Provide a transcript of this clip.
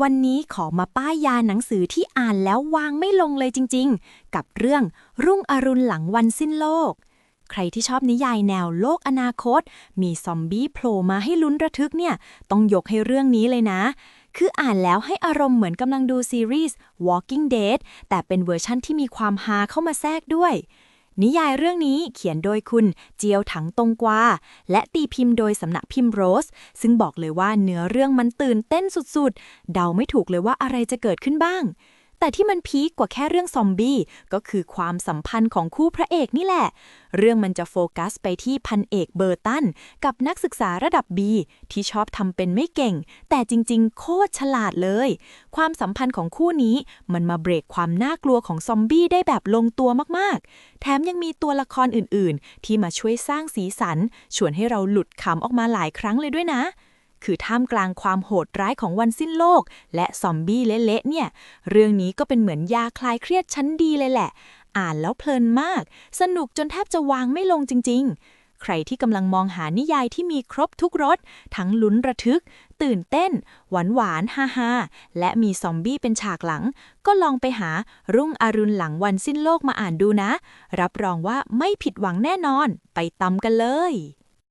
วันนี้ขอมาป้ายยาหนังสือที่อ่านแล้ววางไม่ลงเลยจริงๆ กับเรื่องรุ่งอรุณหลังวันสิ้นโลก ใครที่ชอบนิยายแนวโลกอนาคต มีซอมบี้โผล่มาให้ลุ้นระทึกเนี่ย ต้องยกให้เรื่องนี้เลยนะ คืออ่านแล้วให้อารมณ์เหมือนกำลังดูซีรีส์ Walking Dead แต่เป็นเวอร์ชั่นที่มีความฮาเข้ามาแทรกด้วย นิยายเรื่องนี้เขียนโดยคุณเจียวถังตงกวาและตีพิมพ์โดยสำนักพิมพ์โรส ซึ่งบอกเลยว่าเนื้อเรื่องมันตื่นเต้นสุดๆ เดาไม่ถูกเลยว่าอะไรจะเกิดขึ้นบ้าง แต่ที่มันพีคกว่าแค่เรื่องซอมบี้ก็คือความสัมพันธ์ของคู่พระเอกนี่แหละ เรื่องมันจะโฟกัสไปที่พันเอกเบอร์ตัน กับนักศึกษาระดับ B ที่ชอบทำเป็นไม่เก่ง แต่จริงๆ โคตรฉลาดเลย ความสัมพันธ์ของคู่นี้มันมาเบรกความน่ากลัวของซอมบี้ได้แบบลงตัวมากๆ แถมยังมีตัวละครอื่นๆ ที่มาช่วยสร้างสีสัน ชวนให้เราหลุดขำออกมาหลายครั้งเลยด้วยนะ คือท่ามกลางความโหดร้ายของวันสิ้นโลก และซอมบี้เละๆเนี่ย เรื่องนี้ก็เป็นเหมือนยาคลายเครียดชั้นดีเลยแหละ อ่านแล้วเพลินมาก สนุกจนแทบจะวางไม่ลงจริง ๆ ใครที่กำลังมองหานิยายที่มีครบทุกรสทั้งลุ้นระทึก ตื่นเต้น หวานหวานฮาฮาและมีซอมบี้เป็นฉากหลัง ก็ลองไปหารุ่งอรุณหลังวันสิ้นโลกมาอ่านดูนะ รับรองว่าไม่ผิดหวังแน่นอน ไปตำกันเลย